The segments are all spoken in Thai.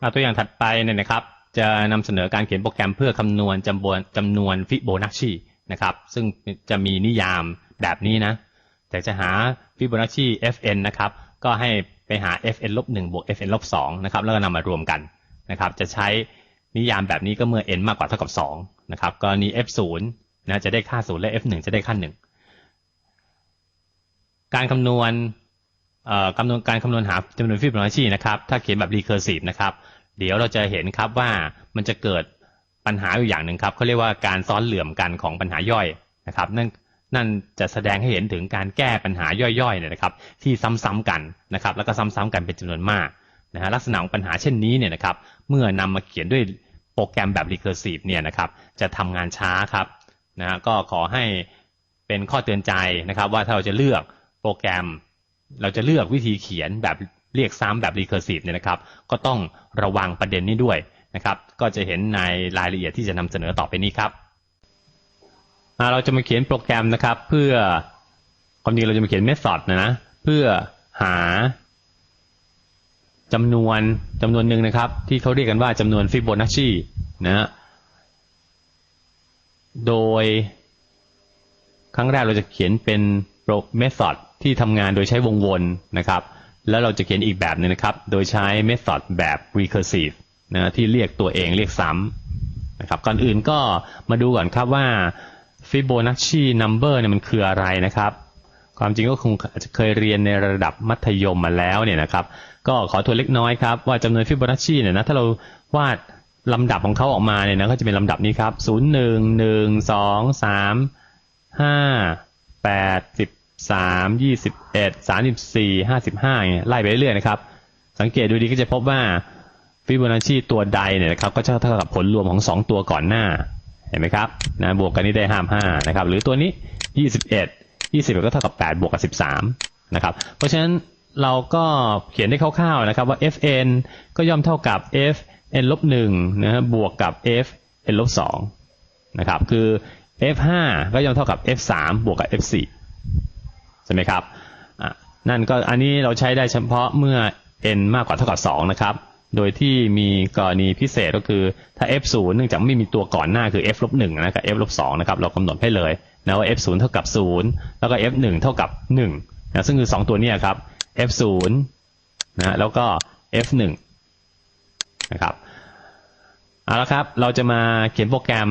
อ่าตัวอย่างถัดไปเนี่ยนะครับ จะนำเสนอการเขียนโปรแกรมเพื่อคำนวณจำนวนจำนวนฟิโบนัชชีนะครับ ซึ่งจะมีนิยามแบบนี้นะแต่จะหาฟิโบนัชชี fn นะครับ ก็ให้ไปหา fn ลบ1บวก fn ลบ2นะครับ แล้วก็นำมารวมกันนะครับ จะใช้นิยามแบบนี้ก็เมื่อ n มากกว่าเท่ากับ2นะครับ กรณี f0 นะจะได้ค่า 0 และ f1 จะได้ค่า 1 การคำนวณ คำนวณการคำนวณหาจำนวนฟิโบนัชชีนะครับ ถ้าเขียนแบบ recursive นะครับ เดี๋ยวเราจะเห็นครับว่ามันจะเกิดปัญหาอยู่อย่างหนึ่งครับเขาเรียกว่าการซ้อนเหลื่อมกันของปัญหาย่อยนะครับ นั่นนั่นจะแสดงให้เห็นถึงการแก้ปัญหาย่อยๆเนี่ยนะครับ ที่ซ้ำๆกันนะครับ แล้วก็ซ้ำๆกันเป็นจำนวนมากนะฮะลักษณะของปัญหาเช่นนี้เนี่ยนะครับ เมื่อนำมาเขียนด้วยโปรแกรมแบบ recursive เนี่ยนะครับ จะทำงานช้าครับนะฮะก็ขอให้เป็นข้อเตือนใจนะครับ ว่าถ้าเราจะเลือกโปรแกรม เราจะเลือกวิธีเขียนแบบเรียกซ้ำแบบ recursive เนี่ยนะครับ ก็ต้องระวังประเด็นนี้ด้วยนะครับ ก็จะเห็นในรายละเอียดที่จะนำเสนอต่อไปนี้ครับเราจะมาเขียนโปรแกรมนะครับ เพื่อความจริงเราจะมาเขียน method นะนะเพื่อหาจำนวนจำนวนหนึ่งนะครับ ที่เขาเรียกกันว่าจำนวนฟิโบนัชชีนะโดยครั้งแรกเราจะเขียนเป็น โปร method ที่ทำงานโดยใช้วงวนนะครับ แล้วเราจะเขียนอีกแบบหนึงนะครับ โดยใช้ method แบบ recursive นะที่เรียกตัวเองเรียกซ้ำนะครับ ก่อนอื่นก็มาดูก่อนครับว่า Fibonacci number เนี่ยมันคืออะไรนะครับ ความจริงก็คงอาจจะเคยเรียนในระดับมัธยมมาแล้วเนี่ยนะครับ ก็ขอทวนเล็กน้อยครับว่าจำนวน Fibonacci เนี่ยนะถ้าเราวาดลำดับของเขาออกมาเนี่ยนะก็จะเป็นลำดับนี้ครับ 0 1 1 2 3ห้าแปด สามยี่สิบเอ็ดสามสิบสี่ห้าสิบห้าเนี่ยไล่ไปเรื่อยๆนะครับ สังเกตดูดีก็จะพบว่าฟิโบนัชชีตัวใดเนี่ยนะครับก็จะเท่ากับผลรวมของสองตัวก่อนหน้าเห็นไหมครับนะบวกกันนี่ได้ห้ามห้านะครับหรือตัวนี้ยี่สิบเอ็ดยี่สิบก็เท่ากับแปดบวกกับสิบสามนะครับเพราะฉะนั้นเราก็เขียนได้คร่าวๆนะครับว่า fn ก็ย่อมเท่ากับ fn ลบหนึ่งนะฮะบวกกับ fn ลบสองนะครับคือ f5 ก็ย่อมเท่ากับ f3 บวกกับ f4 ใช่ไหมครับนั่นก็อันนี้เราใช้ได้เฉพาะเมื่อ n มากกว่าเท่ากับ2นะครับ โดยที่มีกรณีพิเศษก็คือถ้า f0 เนื่องจากไม่มีตัวก่อนหน้าคือ f ลบ1นะกับ f ลบ2นะครับเรากำหนดให้เลยนะว่า f0 เท่ากับ 0 แล้วก็ f1 เท่ากับ1นะซึ่งคือ 2 ตัวนี้ครับ f0 นะแล้วก็ f1 นะครับเอาละครับเราจะมาเขียนโปรแกรม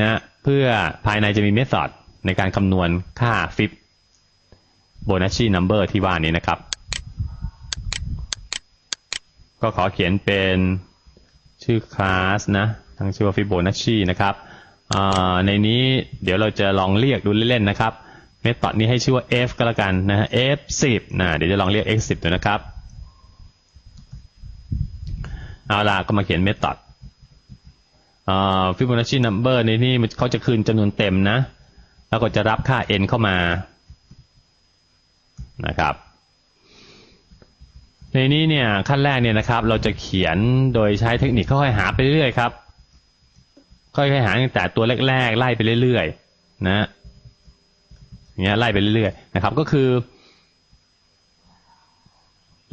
นะเพื่อภายในจะมีเมธอดในการคำนวณค่าฟิบ โบนัชชีนัมเบอร์ที่ว่านี้นะครับ ก็ขอเขียนเป็นชื่อคลาสนะทั้งชื่อว่าฟิโบนัชชีนะครับในนี้เดี๋ยวเราจะลองเรียกดูเล่นๆนะครับ เมธอดนี้ให้ชื่อว่า f ก็แล้วกันนะ f 10นะเดี๋ยวจะลองเรียก x 10ดูนะครับ เอาล่ะก็มาเขียนเมธอดฟิโบนัชชีนัมเบอร์ในนี่เขาจะคืนจำนวนเต็มนะ แล้วก็จะรับค่า n เข้ามา นะครับ ในนี้เนี่ยขั้นแรกเนี่ยนะครับ เราจะเขียนโดยใช้เทคนิคค่อยๆหาไปเรื่อยๆครับ ค่อยๆหาตั้งแต่ตัวแรกๆไล่ไปเรื่อยๆนะอย่างเงี้ยไล่ไปเรื่อยๆนะครับ ก็คือ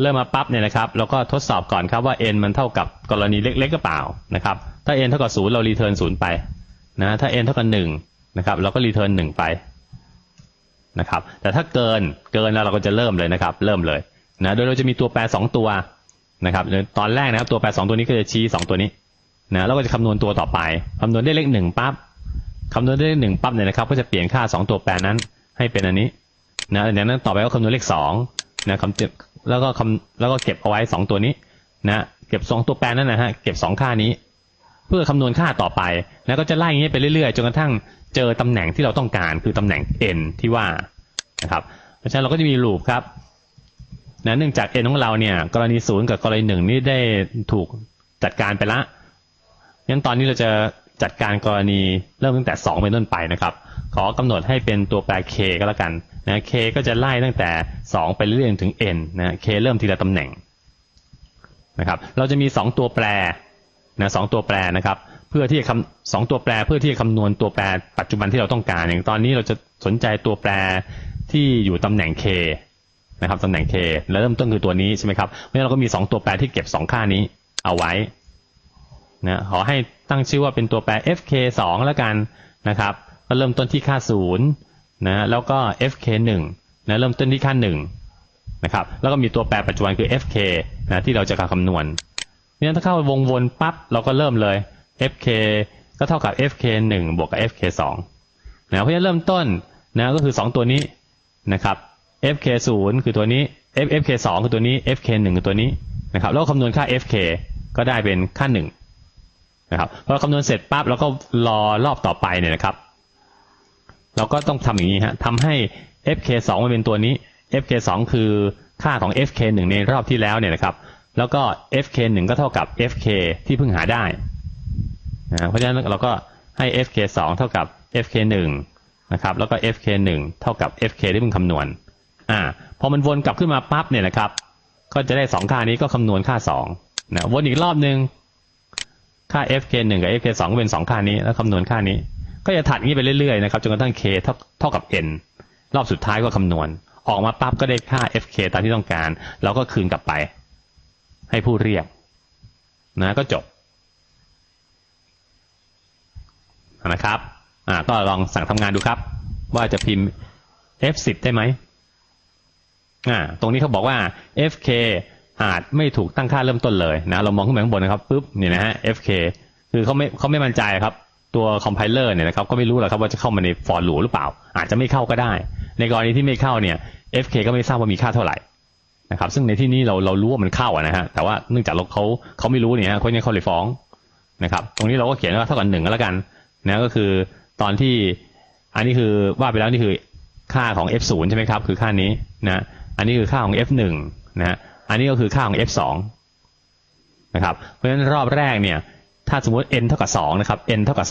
เริ่มมาปั๊บเนี่ยนะครับเราก็ทดสอบก่อนครับว่า n มันเท่ากับกรณีเล็กๆก็เปล่านะครับ ถ้า n เท่ากับศูนย์เรารีเทิร์นศูนย์ไปนะถ้า n เท่ากับหนึ่งนะครับเราก็รีเทิร์นหนึ่งไป นะครับ แต่ถ้าเกินเกินแล้วเราก็จะเริ่มเลยนะครับ เริ่มเลยนะ โดยเราจะมีตัวแปรสองตัวนะครับตอนแรกนะครับตัวแปรสองตัวนี้ก็จะชี้สองตัวนี้นะแล้วก็จะคำนวณตัวต่อไปคำนวณได้เลขหนึ่งปั๊บคำนวณได้เลขหนึ่งปั๊บเนี่ยนะครับก็จะเปลี่ยนค่าสองตัวแปรนั้นให้เป็นอันนี้นะจากนั้นต่อไปก็คำนวณเลขสองนะคำแล้วก็คำแล้วก็เก็บเอาไว้สองตัวนี้นะเก็บสองตัวแปรนั่นนะฮะเก็บสองค่านี้ เพื่อคำนวณค่าต่อไป แล้วก็จะไล่อย่างนี้ไปเรื่อยๆจนกระทั่ง เจอตำแหน่งที่เราต้องการคือตำแหน่ง n ที่ว่านะครับเพราะฉะนั้นเราก็จะมีลูปครับนะเนื่องจาก n ของเราเนี่ยกรณีศูนย์กับกรณีหนึ่งนี่ได้ถูกจัดการไปละงั้นตอนนี้เราจะจัดการกรณีเริ่มตั้งแต่ 2 เป็นต้นไปนะครับ ขอกำหนดให้เป็นตัวแปร k ก็แล้วกันนะ k ก็จะไล่ตั้งแต่ 2 ไปเรื่อยๆถึง n นะ k เริ่มทีละตำแหน่งนะครับ เราจะมี 2 ตัวแปรนะสตัวแปรนะครับ พื่อที่จะคำสองตัวแปรเพื่อที่จะคำนวณตัวแปรปัจจุบันที่เราต้องการอย่างตอนนี้เราจะสนใจตัวแปรที่อยู่ตำแหน่ง k นะครับตำแหน่ง k แล้วเริ่มต้นคือตัวนี้ใช่ไหมครับเพราะฉะนั้นเราก็มี 2 ตัวแปรที่เก็บ 2 ค่านี้เอาไว้นะขอให้ตั้งชื่อว่าเป็นตัวแปร fk 2แล้วกันนะครับก็เริ่มต้นที่ค่า0นะแล้วก็ fk 1นะเริ่มต้นที่ค่า1นะครับแล้วก็มีตัวแปรปัจจุบันคือ fk นะที่เราจะการคำนวณเนี่ยถ้าเข้าวงวนปั๊บเราก็เริ่มเลย fk ก็เท่ากับ fk 1บวกกับ fk 2นะเพราะฉะนั้นเริ่มต้นนะก็คือ 2 ตัวนี้นะครับ fk 0คือตัวนี้ fk 2คือตัวนี้ fk 1คือตัวนี้นะครับแล้วคำนวณค่า fk ก็ได้เป็นค่า 1 นะครับพอคำนวณเสร็จปั๊บเราก็รอรอบต่อไปเนี่ยนะครับ เราก็ต้องทำอย่างนี้ฮะทำให้ fk 2มันเป็นตัวนี้ fk 2คือค่าของ fk 1ในรอบที่แล้วเนี่ยนะครับ แล้วก็ fk 1ก็เท่ากับ fk ที่เพิ่งหาได้ นะเพราะฉะนั้นเราก็ให้ fk 2เท่ากับ fk 1นะครับ แล้วก็ fk 1เท่ากับ fk ที่เพิ่งคำนวณ อ่า พอมันวนกลับขึ้นมาปั๊บเนี่ยนะครับ ก็จะได้สองค่านี้ก็คำนวณค่าสองนะวนอีกรอบหนึ่งค่า fk 1กับ fk 2ก็เป็นสองค่านี้ แล้วคำนวณค่านี้ ก็จะถัดงนี้ไปเรื่อยๆนะครับ จนกระทั่ง k เท่าเท่ากับ n รอบสุดท้ายก็คำนวณ ออกมาปั๊บก็ได้ค่า fk ตามที่ต้องการเราก็คืนกลับไป ให้ผู้เรียกนะ ก็จบ นะครับอ่าก็ลองสั่งทำงานดูครับ ว่าจะพิมพ์ f10 ได้ไหมอ่าตรงนี้เขาบอกว่า fk อาจไม่ถูกตั้งค่าเริ่มต้นเลยนะเรามองขึ้นไปข้างบนนะครับปุ๊บเนี่ยนะฮะ fk คือเขาไม่เขาไม่มั่นใจครับตัวคอมไพเลอร์เนี่ยนะครับก็ไม่รู้หรอกครับว่าจะเข้ามาใน for loop หรือเปล่า อาจจะไม่เข้าก็ได้ ในกรณีที่ไม่เข้าเนี่ย fk ก็ไม่ทราบว่ามีค่าเท่าไหร่นะครับซึ่งในที่นี้เราเรารู้ว่ามันเข้าอะนะฮะแต่ว่าเนื่องจากเราเขาเขาไม่รู้เนี่ยฮะเขาเนี่ยเขาเลยฟ้องนะครับตรงนี้เราก็เขียนว่าเท่ากับหนึ่งก็แล้วกัน นะก็คือตอนที่อันนี้คือว่าไปแล้วนี่คือค่าของ f0 ใช่ไหมครับ คือค่านี้นะอันนี้คือค่าของ f1 นะฮะอันนี้ก็คือค่าของ f2 นะครับเพราะฉะนั้นรอบแรกเนี่ยถ้าสมมติ n เท่ากับ2นะครับ n เท่ากับ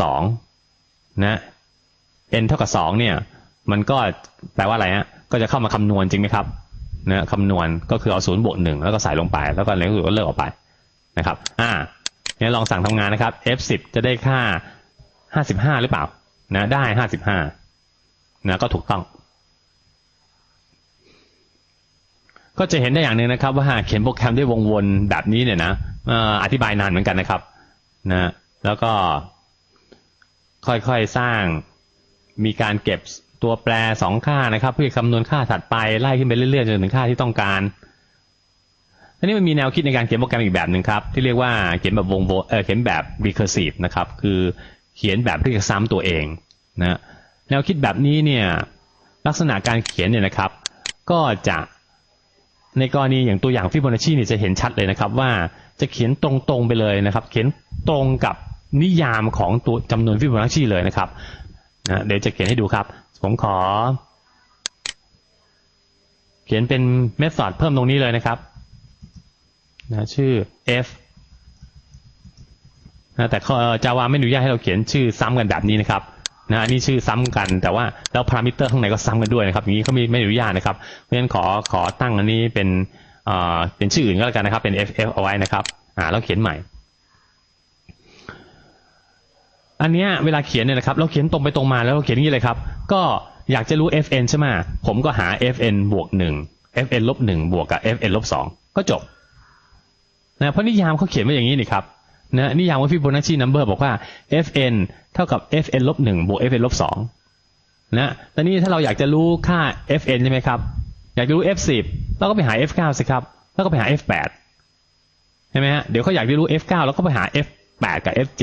2นะ n เท่ากับ2เนี่ยมันก็แปลว่าอะไรฮะก็จะเข้ามาคำนวณจริงไหมครับนะคำนวณก็คือเอาศูนย์บวกหนึ่งแล้วก็ใส่ลงไป แล้วก็ในที่สุดก็เลิกออกไปนะครับอ่าเนี่ยลองสั่งทำงานนะครับ f10 จะได้ค่า 55หรือเปล่า นะ ได้55นะก็ถูกต้อง ก็จะเห็นได้อย่างหนึ่งนะครับ ว่าหากเขียนโปรแกรมด้วยวงวนแบบนี้เนี่ยนะอธิบายนานเหมือนกันนะครับ นะ แล้วก็ค่อยๆสร้างมีการเก็บตัวแปรสองค่านะครับ เพื่อคำนวณค่าถัดไปไล่ขึ้นไปเรื่อยๆจนถึงค่าที่ต้องการอันนี้มันมีแนวคิดในการเขียนโปรแกรมอีกแบบหนึ่งครับ ที่เรียกว่าเขียนแบบวงโวเออเขียนแบบ recursive นะครับ คือ เขียนแบบเรียกซ้ำตัวเองนะแนวคิดแบบนี้เนี่ยลักษณะการเขียนเนี่ยนะครับ ก็จะในกรณีอย่างตัวอย่างฟิโบนัชชีเนี่ยจะเห็นชัดเลยนะครับ ว่าจะเขียนตรงๆไปเลยนะครับ เขียนตรงกับนิยามของตัวจำนวนฟิโบนัชชีเลยนะครับนะเดี๋ยวจะเขียนให้ดูครับ ผมขอ เขียนเป็นเมธอดเพิ่มตรงนี้เลยนะครับนะชื่อ f นะแต่จาวาไม่อนุญาตให้เราเขียนชื่อซ้ำกันแบบนี้นะครับนะอันนี้ชื่อซ้ำกันแต่ว่าแล้วพารามิเตอร์ข้างในก็ซ้ำกันด้วยนะครับอย่างนี้เขาไม่ไม่อนุญาตนะครับเพราะฉะนั้นขอขอตั้งอันนี้เป็นเอ่อเป็นชื่ออื่นก็แล้วกันนะครับเป็น ff เอาไว้นะครับอ่าแล้วเขียนใหม่ อันเนี้ยเวลาเขียนเนี่ยนะครับ เราเขียนตรงไปตรงมาแล้วเราเขียนอย่างนี้เลยครับ ก็อยากจะรู้ fn ใช่ไหมผมก็หา fn บวกหนึ่ง fn ลบหนึ่งบวกกับ fn ลบสองก็จบนะเพราะนิยามเขาเขียนไว้อย่างนี้นี่ครับ นะนิยามว่าฟิโบนัชชีนัมเบอร์บอกว่า fn เท่ากับ fn ลบหนึ่งบวก fn ลบสองนะตอนนี้ถ้าเราอยากจะรู้ค่า fn ใช่ไหมครับ อยากจะรู้ f10 เราก็ไปหา f9 สิครับ แล้วก็ไปหา f8 ใช่ไหมฮะ เดี๋ยวเขาอยากจะรู้ f9 แล้วก็ไปหา f8 กับ f7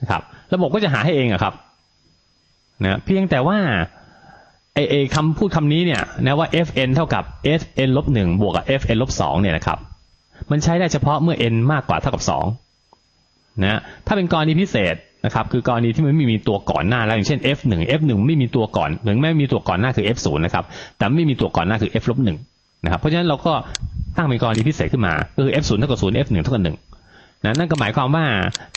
นะครับ ระบบก็จะหาให้เองอะครับนะเพียงแต่ว่าไอไอคำพูดคำนี้เนี่ยนะว่า fn เท่ากับ fn ลบหนึ่งบวกกับ fn ลบสองเนี่ยนะครับ มันใช้ได้เฉพาะเมื่อ n มากกว่าเท่ากับ2นะถ้าเป็นกรณีพิเศษนะครับคือกรณีที่มันไม่มีตัวก่อนหน้าแล้วอย่างเช่น f1 f1 ไม่มีตัวก่อนหรือไม่มีตัวก่อนหน้าคือ f0 นะครับแต่ไม่มีตัวก่อนหน้าคือ f ลบ1นะครับเพราะฉะนั้นเราก็ตั้งเป็นกรณีพิเศษขึ้นมาก็คือ f0 เท่ากับ0 f1 เท่ากับ1นะนั่นก็หมายความว่า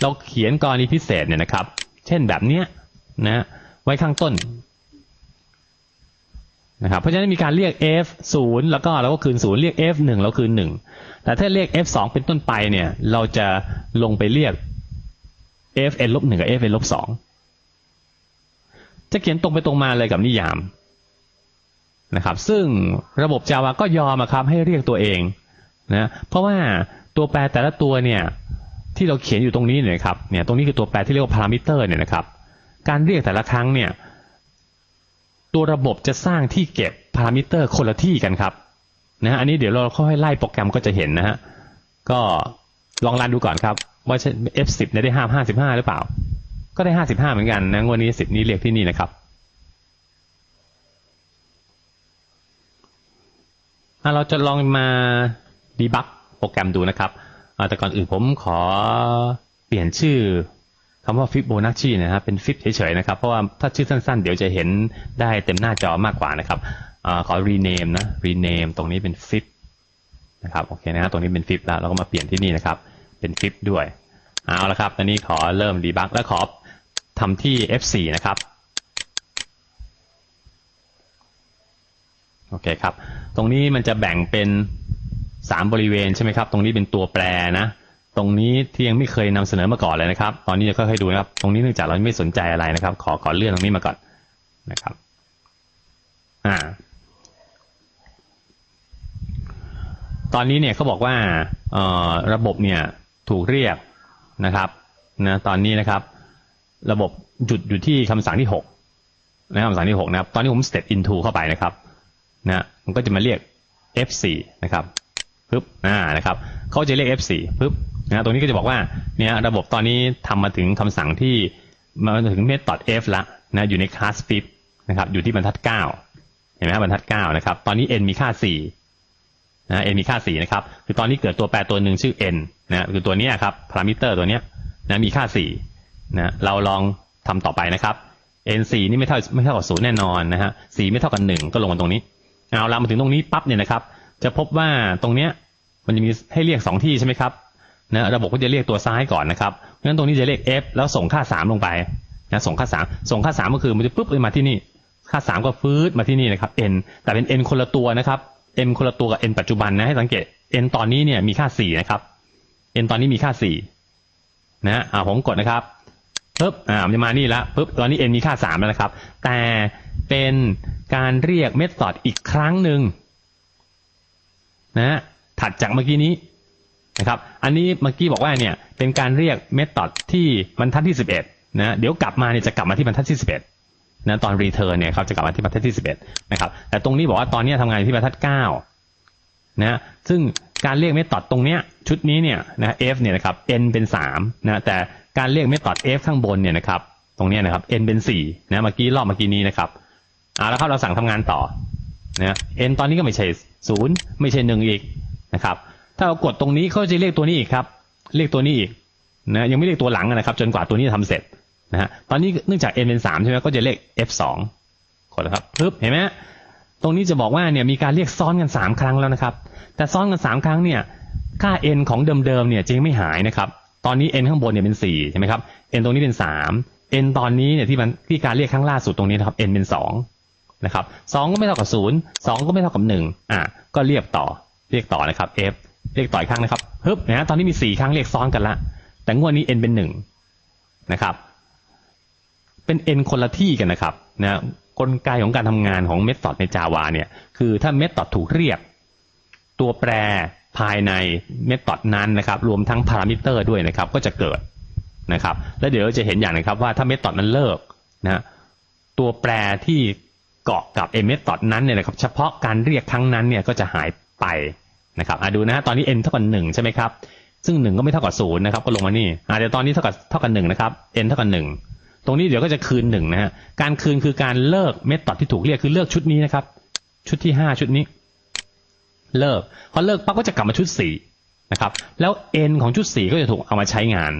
เราเขียนกรณีพิเศษเนี่ยนะครับ เช่นแบบเนี้ยนะไว้ข้างต้นนะครับเพราะฉะนั้นมีการเรียก f0 แล้วก็เราก็คืน0เรียก f1 แล้วคืน1 แต่ถ้าเรียก f2 เป็นต้นไปเนี่ย เราจะลงไปเรียก fn ลบ1กับ fn ลบ2จะเขียนตรงไปตรงมาเลยกับนิยามนะครับ ซึ่งระบบ Java ก็ยอมครับให้เรียกตัวเองนะเพราะว่าตัวแปรแต่ละตัวเนี่ยที่เราเขียนอยู่ตรงนี้เนี่ยนะครับเนี่ยตรงนี้คือตัวแปรที่เรียกว่าพารามิเตอร์เนี่ยนะครับ การเรียกแต่ละครั้งเนี่ยตัวระบบจะสร้างที่เก็บพารามิเตอร์คนละที่กันครับ นะฮะอันนี้เดี๋ยวเราค่อยไล่โปรแกรมก็จะเห็นนะฮะก็ลองรันดูก่อนครับ ว่า F10 เนี่ยได้ห้าห้าสิบห้าหรือเปล่า ก็ได้ห้าสิบห้าเหมือนกันนะวันนี้สิบนี้เรียกที่นี่นะครับอะเราจะลองมาดีบักโปรแกรมดูนะครับแต่ก่อนอื่นผมขอเปลี่ยนชื่อคำว่าฟิบโบนัชชีนะครับเป็นฟิบเฉยๆนะครับ เพราะว่าถ้าชื่อสั้นๆ เดี๋ยวจะเห็นได้เต็มหน้าจอมากกว่านะครับ อขอ rename นะ rename ตรงนี้เป็นฟิบนะครับ โอเคนะฮะตรงนี้เป็นฟิบแล้ว เราก็มาเปลี่ยนที่นี่นะครับ เป็นฟิบด้วย เอาละครับ ตอนนี้ขอเริ่มดีบักแล้วขอทำที่ F4 นะครับ โอเคครับ ตรงนี้มันจะแบ่งเป็นสามบริเวณใช่ไหมครับ ตรงนี้เป็นตัวแปรนะ ตรงนี้ที่ยังไม่เคยนำเสนอมาก่อนเลยนะครับ ตอนนี้จะค่อยๆดูนะครับ ตรงนี้เนื่องจากเราไม่สนใจอะไรนะครับ ขอขอเลื่อนตรงนี้มาก่อนนะครับ อ่า ตอนนี้เนี่ยเขาบอกว่าระบบเนี่ยถูกเรียกนะครับนะตอนนี้นะครับ ระบบหยุดอยู่ที่คำสั่งที่หกนะคำสั่งที่หกนะครับ ตอนนี้ผม step into เข้าไปนะครับนะมันก็จะมาเรียก F4 นะครับปึ๊บอ่านะครับเขาจะเรียก F4 ปึ๊บนะตรงนี้ก็จะบอกว่าเนี่ยระบบตอนนี้ทำมาถึงคำสั่งที่มาถึง method f ละนะอยู่ใน class fit นะครับอยู่ที่บรรทัด 9 เห็นไหมครับบรรทัด 9 นะครับ ตอนนี้ n มีค่า 4 นะ n มีค่า4นะครับคือตอนนี้เกิดตัวแปรตัวหนึ่งชื่อ n นะคือตัวนี้ครับ parameter ตัวนี้นะมีค่า4นะเราลองทำต่อไปนะครับ n 4นี่ไม่เท่าไม่เท่ากับศูนย์แน่นอนนะฮะ4ไม่เท่ากับ1ก็ลงมาตรงนี้เอาละมาถึงตรงนี้ปั๊บเนี่ยนะครับ จะพบว่าตรงเนี้ยมันจะมีให้เรียกสองที่ใช่ไหมครับนะระบบก็จะเรียกตัวซ้ายก่อนนะครับเพราะฉะนั้นตรงนี้จะเรียก f แล้วส่งค่าสามลงไปนะส่งค่าสามส่งค่าสามก็คือมันจะปุ๊บเลยมาที่นี่ ค่าสามก็ฟืดมาที่นี่นะครับ n แต่เป็น n คนละตัวนะครับ n คนละตัวกับ n ปัจจุบันนะให้สังเกต n ตอนนี้เนี่ยมีค่าสี่นะครับ n ตอนนี้มีค่าสี่นะอ่าผมกดนะครับปุ๊บอ่ามันจะมานี่ล้วปุ๊บตอนนี้ n มีค่าสามแล้วนะครับ แต่เป็นการเรียกเมธอดอีกครั้งหนึ่งนะถัดจากเมื่อกี้นี้นะครับอันนี้เมื่อกี้บอกว่าเนี่ยเป็นการเรียกเมธอดที่บรรทัดที่สิบเอ็ดนะเดี๋ยวกลับมาเนี่ยจะกลับมาที่บรรทัดที่สิบเอ็ด นะตอนรีเทิร์นเนี่ยเขาจะกลับมาที่บรรทัดที่สิบเอ็ดนะครับ แต่ตรงนี้บอกว่าตอนนี้ทำงานอยู่ที่บรรทัดเก้านะซึ่งการเรียกเมธอดตรงเนี้ยชุดนี้เนี่ยนะ f เนี่ยนะครับ n เป็นสามนะแต่การเรียกเมธอด f ข้างบนเนี่ยนะครับตรงเนี้ยนะครับ n เป็นสี่นะเมื่อกี้รอบเมื่อกี้นี้นะครับเอาแล้วครับเราสั่งทำงานต่อนะ n ตอนนี้ก็ไม่ใช่ศูนย์ไม่ใช่หนึ่งอีกนะครับถ้าเรากดตรงนี้เขาจะเรียกตัวนี้อีกครับเรียกตัวนี้อีกนะยังไม่เรียกตัวหลังนะครับ จนกว่าตัวนี้จะทำเสร็จ นะฮะตอนนี้เนื่องจาก n เป็นสามใช่ไหมก็จะเรียก f สองกดนะครับปึ๊บเห็นไหมตรงนี้จะบอกว่าเนี่ยมีการเรียกซ้อนกันสามครั้งแล้วนะครับ แต่ซ้อนกันสามครั้งเนี่ยค่า n ของเดิมๆเนี่ยจะยังไม่หายนะครับ ตอนนี้ n ข้างบนเนี่ยเป็นสี่ใช่ไหมครับ n ตรงนี้เป็นสาม n ตอนนี้เนี่ยที่มันที่การเรียกครั้งล่าสุดตรงนี้นะครับ n เป็นสองนะครับสองก็ไม่เท่ากับศูนย์สองก็ไม่เท่ากับหนึ่งอ่าก็เรียกต่อเรียกต่อนะครับ f เรียกต่ออีกครั้งนะครับฮึบนะตอนนี้มีสี่ครั้งเรียกซ้อนกันละ แต่งวดนี้ n เป็นหนึ่งนะครับ เป็น n คนละที่กันนะครับนะกลไกของการทำงานของเมธอดใน Java เนี่ยคือถ้าเมธอดถูกเรียก ตัวแปรภายในเมธอดนั้นนะครับรวมทั้งพารามิเตอร์ด้วยนะครับก็จะเกิดนะครับแล้วเดี๋ยวจะเห็นอย่างนะครับว่าถ้าเมธอดนั้นเลิกนะตัวแปรที่เกาะกับเอเมธอดนั้นเนี่ยนะครับเฉพาะการเรียกครั้งนั้นเนี่ยก็จะหายไปนะครับอะดูนะฮะตอนนี้ n เท่ากับหนึ่งใช่ไหมครับซึ่งหนึ่งก็ไม่เท่ากับศูนย์นะครับก็ลงมานี่อะเดี๋ยวตอนนี้เท่ากับเท่ากับหนึ่งนะครับ n เท่ากับหนึ่ง ตรงนี้เดี๋ยวก็จะคืนหนึ่งนะฮะ การคืนคือการเลิกเมธอดที่ถูกเรียกคือเลิกชุดนี้นะครับ ชุดที่ห้าชุดนี้ เลิกพอเลิกปั๊บก็จะกลับมาชุดสี่นะครับ แล้ว n ของชุดสี่ก็จะถูกเอามาใช้งาน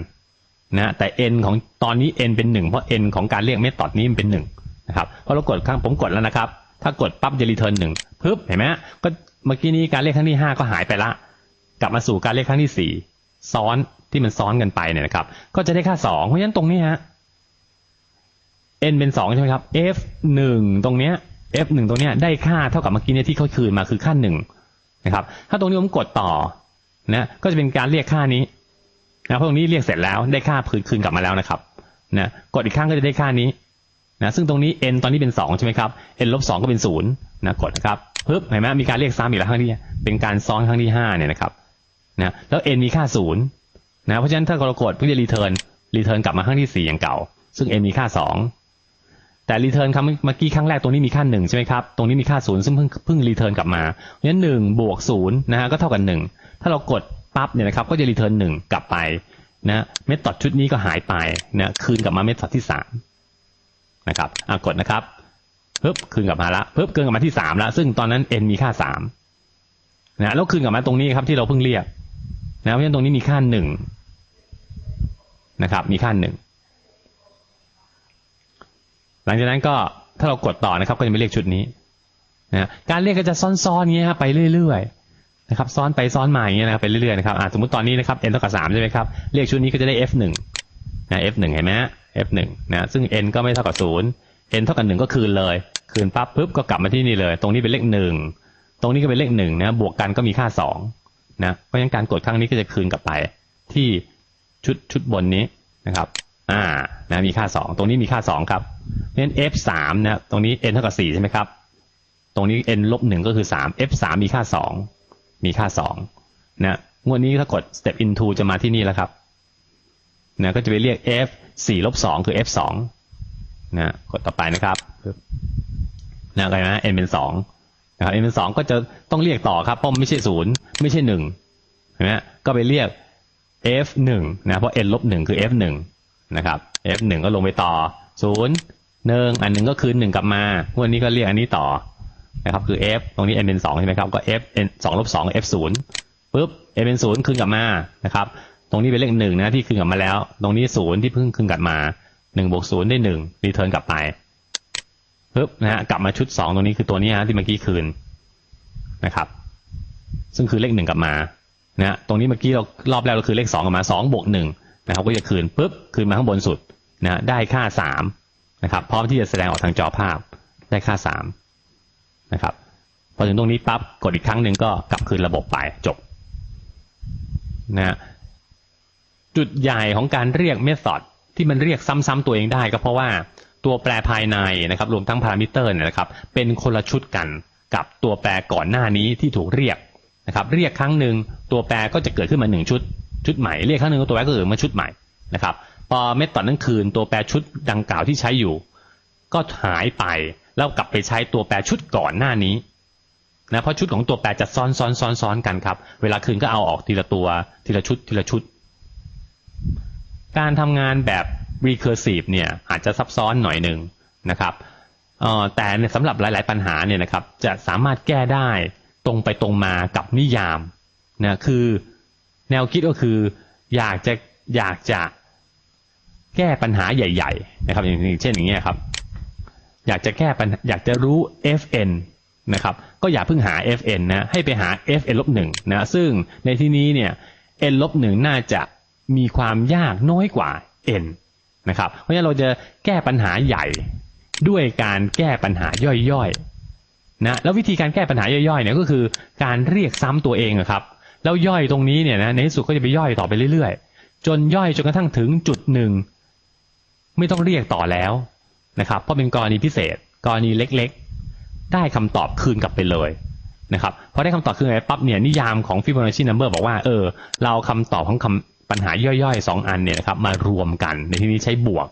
นะแต่ n ของตอนนี้ n เป็นหนึ่งเพราะ n ของการเรียกเมธอดนี้มันเป็นหนึ่งนะครับพอเรากดข้างผมกดแล้วนะครับ ถ้ากดปั๊บจะรีเทิร์นหนึ่งปึ๊บเห็นไหมก็เมื่อกี้นี้การเรียกครั้งที่ห้าก็หายไปละ กลับมาสู่การเรียกครั้งที่สี่ซ้อนที่มันซ้อนกันไปเนี่ยนะครับ ก็จะได้ค่าสองเพราะฉะนั้นตรงนี้ฮะ n เป็นสองใช่ไหมครับ f หนึ่งตรงเนี้ย f หนึ่งตรงเนี้ยได้ค่าเท่ากับเมื่อกี้เนี่ยที่เขาคืนมาคือค่าหนึ่งนะครับ ถ้าตรงนี้ผมกดต่อนะก็จะเป็นการเรียกค่านี้นะเพราะตรงนี้เรียกเสร็จแล้วได้ค่าคืนคืนกลับมาแล้วนะครับนะกดอีกครั้งก็จะได้ค่านี้นะซึ่งตรงนี้ n ตอนนี้เป็นสองใช่ไหมครับ n ลบสองก็เป็นศูนย์นะกดนะครับปึ๊บเห็นไหมมีการเรียกซ้ำอีกแล้วครั้งที่เป็นการซ้อนครั้งที่ห้าเนี่ยนะครับนะแล้ว n มีค่าศูนย์นะเพราะฉะนั้นถ้าเรากดเพื่อจะรีเทิร์นรีเทิร์นกลับมาครั้งที่สี่อย่างเก่า ซึ่ง n มีค่าสอง แต่รีเทิร์นครั้งเมื่อกี้ครั้งแรกตรงนี้มีค่าหนึ่งใช่ไหมครับ ตรงนี้มีค่าศูนย์ซึ่งเพิ่งเพิ่งรีเทิร์นกลับมาเพราะฉะนั้นหนึ่งบวกศูนย์นะฮะก็เท่ากับหนึ่งถ้าเรากดปั๊บเนี่ยนะครับก็จะรีเทิร์นหนึ่งกลับไปนะเมธอดชุดนี้ก็หายไปนะคืนกลับมาเมธอดที่สามนะครับอะกดนะครับปึ๊บคืนกลับมาละปึ๊บคืนกลับมาที่สามละซึ่งตอนนั้น n มีค่าสามนะแล้วคืนกลับมาตรงนี้ครับที่เราเพิ่งเรียกนะเพราะฉะนั้นตรงนี้มีค่าหนึ่งนะครับมีค่าหนึ่ง หลังจากนั้นก็ถ้าเรากดต่อนะครับก็จะไม่เรียกชุดนี้นะการเรียกก็จะซ้อนๆเงี้ยครับไปเรื่อยๆนะครับซ้อนไปซ้อนมาอย่างเงี้ยนะครับไปเรื่อยๆนะครับสมมติตอนนี้นะครับ n เท่ากับสามใช่ไหมครับเรียกชุดนี้ก็จะได้ f หนึ่งนะ f หนึ่งเห็นไหม f หนึ่งนะซึ่ง n ก็ไม่เท่ากับศูนย์ n เท่ากับหนึ่งก็คืนเลย คืนปั๊บปุ๊บก็กลับมาที่นี่เลย ตรงนี้เป็นเลขหนึ่งตรงนี้ก็เป็นเลขหนึ่งนะบวกกันก็มีค่าสองนะเพราะฉะนั้นการกดครั้งนี้ก็จะคืนกลับไปที่ชุดชุดบนนี้นะครับอ่านะมีค่าสองตรงนี้มีค่าสองครับ เพราะฉะนั้น f สามนะตรงนี้ n เท่ากับสี่ใช่ไหมครับ ตรงนี้ n ลบหนึ่งก็คือสาม f สามมีค่าสองมีค่าสองนะงวดนี้ถ้ากด step into จะมาที่นี่แล้วครับนะก็จะไปเรียก f สี่ลบสองคือ f สองนะกดต่อไปนะครับนะอะไรนะ n เป็นสองนะครับ n เป็นสองก็จะต้องเรียกต่อครับเพราะมันไม่ใช่ศูนย์ไม่ใช่หนึ่งเห็นไหมก็ไปเรียก f หนึ่งนะเพราะ n ลบหนึ่งคือ f หนึ่งนะครับ f หนึ่งก็ลงไปต่อศูนย์ หนึ่งอันหนึ่งก็คืนหนึ่งกลับมาวันนี้ก็เรียกอันนี้ต่อนะครับคือ f ตรงนี้ n เป็นสองใช่ไหมครับก็ f n สองลบสอง f ศูนย์ปุ๊บ n เป็นศูนย์คืนกลับมานะครับตรงนี้เป็นเลขหนึ่งนะที่คืนกลับมาแล้ว ตรงนี้ศูนย์ที่เพิ่งคืนกลับมาหนึ่งบวกศูนย์ได้หนึ่งรีเทิร์นกลับไปปุ๊บนะฮะกลับมาชุดสองตรงนี้คือตัวนี้ฮะที่เมื่อกี้คืนนะครับ ซึ่งคือเลขหนึ่งกลับมานะตรงนี้เมื่อกี้เรารอบแรกเราคือเลขสองกลับมาสองบวกหนึ่งนะครับก็จะคืนปุ๊บคืนมาข้างบนสุดนะได้ค่าสาม นะครับพร้อมที่จะแสดงออกทางจอภาพได้ค่าสามนะครับพอถึงตรงนี้ปั๊บกดอีกครั้งหนึ่งก็กลับคืนระบบไปจบนะจุดใหญ่ของการเรียกเมธอดที่มันเรียกซ้ำๆตัวเองได้ก็เพราะว่าตัวแปรภายในนะครับรวมทั้งพารามิเตอร์เนี่ยนะครับเป็นคนละชุดกันกับตัวแปรก่อนหน้านี้ที่ถูกเรียกนะครับเรียกครั้งหนึ่งตัวแปรก็จะเกิดขึ้นมาหนึ่งชุดชุดใหม่เรียกครั้งหนึ่งตัวแปรก็เกิดมาชุดใหม่นะครับ พอเมธอดนั้นคืนตัวแปรชุดดังกล่าวที่ใช้อยู่ ก็หายไปแล้วกลับไปใช้ตัวแปรชุดก่อนหน้านี้นะเพราะชุดของตัวแปรจะซ้อนซ้อนซ้อนซ้อนกันครับ เวลาคืนก็เอาออกทีละตัวทีละชุดทีละชุด การทำงานแบบ recursive เนี่ยอาจจะซับซ้อนหน่อยหนึ่งนะครับแต่สำหรับหลาย ๆ ปัญหาเนี่ยนะครับจะสามารถแก้ได้ตรงไปตรงมากับนิยามนะคือแนวคิดก็คืออยากจะอยากจะ แก้ปัญหาใหญ่ ๆ นะครับ อย่างเช่นอย่างเงี้ยครับ อยากจะแก้ปัญอยากจะรู้ fn นะครับ ก็อย่าเพิ่งหา fn นะ ให้ไปหา fn ลบหนึ่งนะ ซึ่งในที่นี้เนี่ย n ลบหนึ่งน่าจะมีความยากน้อยกว่า n นะครับ เพราะฉะนั้นเราจะแก้ปัญหาใหญ่ด้วยการแก้ปัญหาย่อยๆนะ แล้ววิธีการแก้ปัญหาย่อยๆเนี่ยก็คือการเรียกซ้ำตัวเองครับ แล้วย่อยตรงนี้เนี่ยนะในที่สุดก็จะไปย่อยต่อไปเรื่อยๆ จนย่อยจนกระทั่งถึงจุดหนึ่ง ไม่ต้องเรียกต่อแล้วนะครับเพราะเป็นกรณีพิเศษ กรณีเล็กๆ ได้คำตอบคืนกลับไปเลยนะครับพอได้คำตอบคืนไปปั๊บเนี่ยนิยามของ Fibonacci number บอกว่าเออเราคำตอบของคำปัญหาย่อยๆ 2 อันเนี่ยนะครับมารวมกันในที่นี้ใช้บวก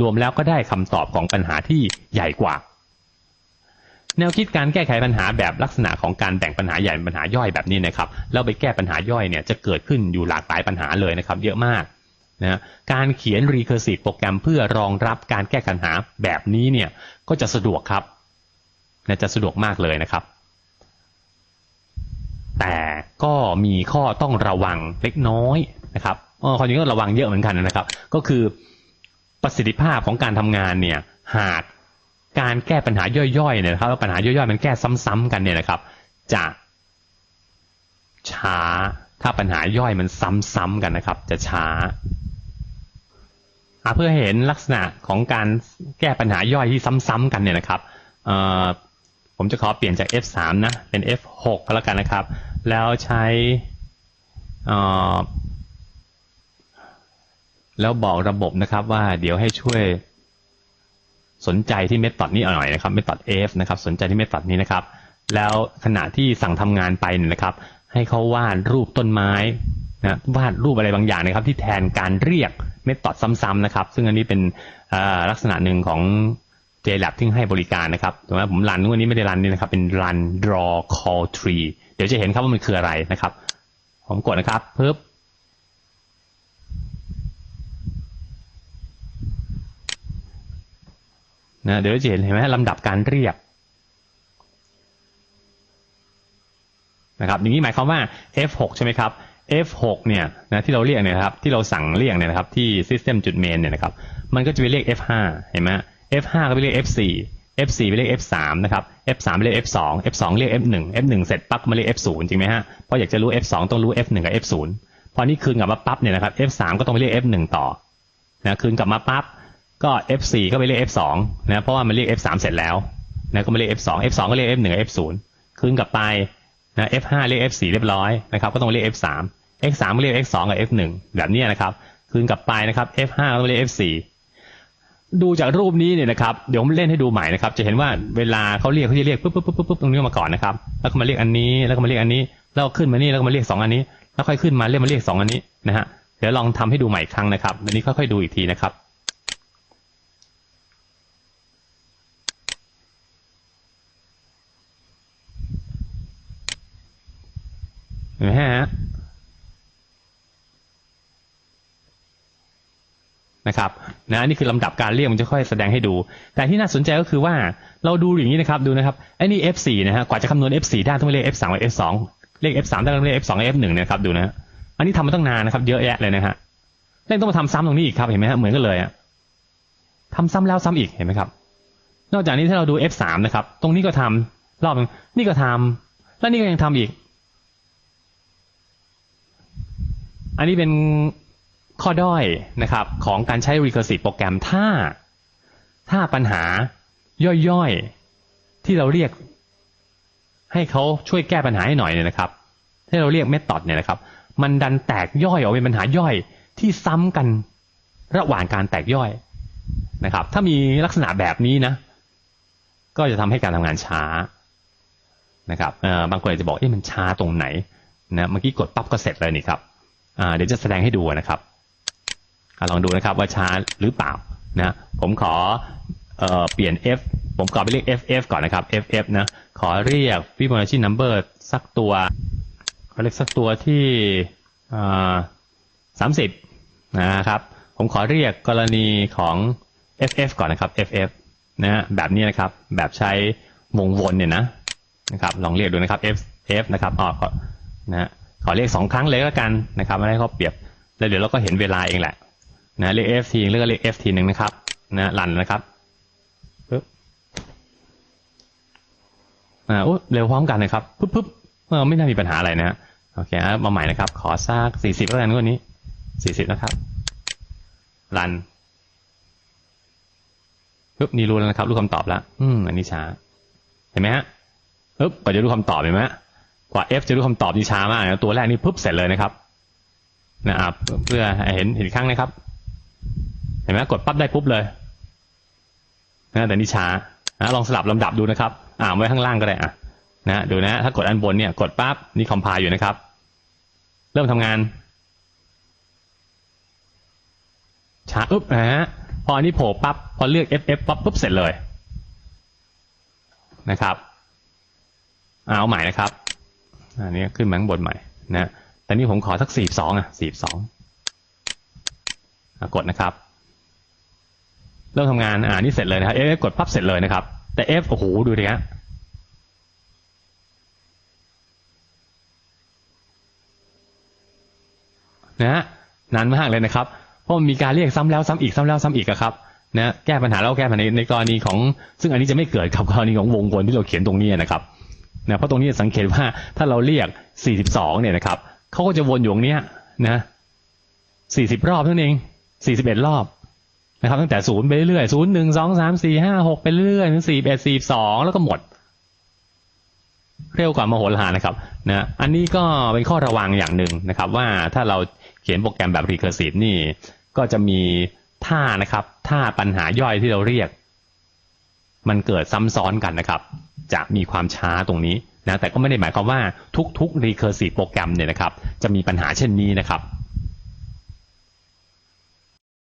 รวมแล้วก็ได้คำตอบของปัญหาที่ใหญ่กว่า แนวคิดการแก้ไขปัญหาแบบลักษณะของการแบ่งปัญหาใหญ่ปัญหาย่อยแบบนี้นะครับแล้วไปแก้ปัญหาย่อยเนี่ยจะเกิดขึ้นอยู่หลากหลายปัญหาเลยนะครับ เยอะมาก นะการเขียน recursive โปรแกรมเพื่อรองรับการแก้ปัญหาแบบนี้เนี่ยก็จะสะดวกครับนะจะสะดวกมากเลยนะครับ แต่ก็มีข้อต้องระวังเล็กน้อยนะครับข้อนี้ก็ระวังเยอะเหมือนกันนะครับ ก็คือประสิทธิภาพของการทำงานเนี่ยหากการแก้ปัญหาย่อยๆเนี่ยนะครับแล้วปัญหาย่อยๆ มันแก้ซ้ำๆกันเนี่ยนะครับ จะช้าถ้าปัญหาย่อยมันซ้ำๆกันนะครับ จะช้า เพื่อเห็นลักษณะของการแก้ปัญหาย่อยที่ซ้ำๆกันเนี่ยนะครับผมจะขอเปลี่ยนจาก F3 นะ เป็น F6 ก็แล้วกันนะครับ แล้วใช้แล้วบอกระบบนะครับว่าเดี๋ยวให้ช่วยสนใจที่เมธอดนี้หน่อยนะครับเมธอด F นะครับ สนใจที่เมธอดนี้นะครับ แล้วขณะที่สั่งทำงานไปเนี่ยนะครับ ให้เขาวาดรูปต้นไม้ นะวาดรูปอะไรบางอย่างนะครับที่แทนการเรียกเมธอดซ้ำๆนะครับ ซึ่งอันนี้เป็นลักษณะหนึ่งของ JLab ที่ให้บริการนะครับถูกไหมผมรันวันนี้ไม่ได้รันนี่นะครับ เป็น run draw call tree เดี๋ยวจะเห็นครับว่ามันคืออะไรนะครับ ผมกดนะครับปึ๊บนะเดี๋ยวจะเห็นเห็นไหมลำดับการเรียกนะครับอย่างนี้หมายความว่า F6 ใช่ไหมครับ F6 เนี่ยนะที่เราเรียกเนี่ยครับที่เราสั่งเรียกเนี่ยนะครับที่ system จุด main เนี่ยนะครับมันก็จะไปเรียก F5 เห็นไหม F5 ก็ไปเรียก F4 F4 ไปเรียก F3 นะครับ F3 ไปเรียก F2 F2 เรียก F1 F1 เสร็จปั๊บมาเรียก F0 จริงไหมฮะเพราะอยากจะรู้ F2 ต้องรู้ F1 กับ F0 พอนี่คืนกลับมาปั๊บเนี่ยนะครับ F3 ก็ต้องไปเรียก F1 ต่อนะคืนกลับมาปั๊บก็ F4 ก็ไปเรียก F2 นะเพราะว่ามันเรียก F3 เสร็จแล้วนะก็มาเรียก F2 F2 ก็เรียก F1 กับ F0 คืนกลับไป นะ F5 เรียก F4 เรียบร้อยนะครับก็ต้องเรียก F3 X3 ก็เรียก X2 กับ F1 แบบนี้นะครับ คืนกลับไปนะครับ F5 ก็ต้องเรียก F4 ดูจากรูปนี้เนี่ยนะครับเดี๋ยวผมเล่นให้ดูใหม่นะครับ จะเห็นว่าเวลาเขาเรียกเขาจะเรียกปุ๊บปุ๊บปุ๊บปุ๊บตรงนี้มาก่อนนะครับแล้วก็มาเรียกอันนี้แล้วก็มาเรียกอันนี้แล้วขึ้นมานี่แล้วก็มาเรียกสองอันนี้ แล้วค่อยขึ้นมาเรียกมาเรียกสองอันนี้นะฮะเดี๋ยวลองทำให้ดูใหม่ครั้งนะครับอันนี้ค่อยๆดูอีกทีนะครับ นไหมฮะนะครับนะนี่คือลำดับการเรียกมันจะค่อยแสดงให้ดู แต่ที่น่าสนใจก็คือว่าเราดูอย่างนี้นะครับดูนะครับไอ้นี่ F4 นะฮะกว่าจะคำนวณ F4 ได้ต้องเรียก F3 กับ F2 เรียก F3 ได้ต้องเรียก F2 กับ F1 นะครับดูนะอันนี้ทำมาตั้งนานนะครับ เยอะแยะเลยนะฮะเล่นต้องมาทำซ้ำตรงนี้อีกครับเห็นไหมฮะเหมือนกันเลยอะทำซ้ำแล้วซ้ำอีกเห็นไหมครับ นอกจากนี้ถ้าเราดู F3 นะครับ ตรงนี้ก็ทำรอบนึงนี่ก็ทำแล้วนี่ก็ยังทำอีก อันนี้เป็นข้อด้อยนะครับของการใช้ recursive โปรแกรมถ้า ถ้าปัญหาย่อยๆ ที่เราเรียก ให้เขาช่วยแก้ปัญหาให้หน่อยเนี่ยนะครับที่เราเรียก method เนี่ยนะครับ มันดันแตกย่อยออกเป็นปัญหาย่อยที่ซ้ำกันระหว่างการแตกย่อยนะครับ ถ้ามีลักษณะแบบนี้นะ ก็จะทำให้การทำงานช้านะครับเออบางคนอาจจะบอกเอ๊ะมันช้าตรงไหนนะเมื่อกี้กดปั๊บก็เสร็จเลยนี่ครับ เดี๋ยวจะแสดงให้ดูนะครับอลองดูนะครับว่าช้าหรือเปล่านะผมขอเอ่อเปลี่ยน f ผมขอไปเรียก ff ก่อนนะครับ ff นะขอเรียก Fibonacci number สักตัวขอเรียกสักตัวที่สามสิบนะครับ ผมขอเรียกกรณีของ ff ก่อนนะครับ ff นะฮะแบบนี้นะครับแบบใช้วงวนเนี่ยนะนะครับลองเรียกดูนะครับ f f นะครับอ๋อขอนะฮะ ขอเรียกสองครั้งเลยแล้วกันนะครับไม่ได้เขาเปรียบแล้วเดี๋ยวเราก็เห็นเวลาเองแหละนะเรียก f ทีแล้วก็เรียก f ทีหนึ่งนะครับนะรันนะครับปึ๊บอ่าโอ้เร็วพร้อมกันนะครับปึ๊บปึ๊บเออไม่น่ามีปัญหาอะไรนะฮะโอเคอะมาใหม่นะครับ ขอสักสี่สิบแล้วกันวันนี้สี่สิบนะครับรันปึ๊บนี่รู้แล้วนะครับรู้คำตอบแล้ว อืมอันนี้ช้า เห็นไหมฮะปึ๊บกว่าจะรู้คำตอบเห็นไหม กว่า F จะรู้คำตอบนี่ช้ามากนะตัวแรกนี่ปึ๊บเสร็จเลยนะครับนะครับ เพื่อเห็นเห็นครั้งนะครับ เห็นไหมกดปั๊บได้ปุ๊บเลยนะแต่นี่ช้านะลองสลับลำดับดูนะครับ อ่านไว้ข้างล่างก็ได้อะนะดูนะ ถ้ากดอันบนเนี่ยกดปั๊บนี่คอมพายอยู่นะครับ เริ่มทำงาน ช้าอึ๊บนะฮะพออันนี้โผล่ปั๊บพอเลือก FF ปั๊บปุ๊บเสร็จเลยนะครับ เอาใหม่นะครับ อันนี้ขึ้นมาข้างบนใหม่นะแต่นี่ผมขอสักสี่สองอะสี่สองกดนะครับ เริ่มทำงานอ่านี่เสร็จเลยนะครับ F กดปั๊บเสร็จเลยนะครับ แต่ F โอ้โหดูดิฮะนะฮะนานมากเลยนะครับ เพราะมันมีการเรียกซ้ำแล้วซ้ำอีกซ้ำแล้วซ้ำอีกอะครับนะแก้ปัญหาแล้วแก้ปัญหาในกรณีของ ซึ่งอันนี้จะไม่เกิดกับกรณีของวงวนที่เราเขียนตรงนี้นะครับ นะเพราะตรงนี้สังเกตว่าถ้าเราเรียก 42 เนี่ยนะครับเขาก็จะวนอยู่ตรงนี้นะ40 รอบนั้นเอง 41 รอบนะครับตั้งแต่ศูนย์ไปเรื่อยศูนย์หนึ่งสองสามสี่ห้าหกไปเรื่อยถึงสี่เอ็ดสี่สองแล้วก็หมด เร็วกว่ามโหฬารนะครับนะอันนี้ก็เป็นข้อระวังอย่างหนึ่งนะครับ ว่าถ้าเราเขียนโปรแกรมแบบ recursive นี่ ก็จะมีท่านะครับท่าปัญหาย่อยที่เราเรียก มันเกิดซ้ำซ้อนกันนะครับ จะมีความช้าตรงนี้นะแต่ก็ไม่ได้หมายความว่าทุกๆ recursive โปรแกรมเนี่ยนะครับ จะมีปัญหาเช่นนี้นะครับ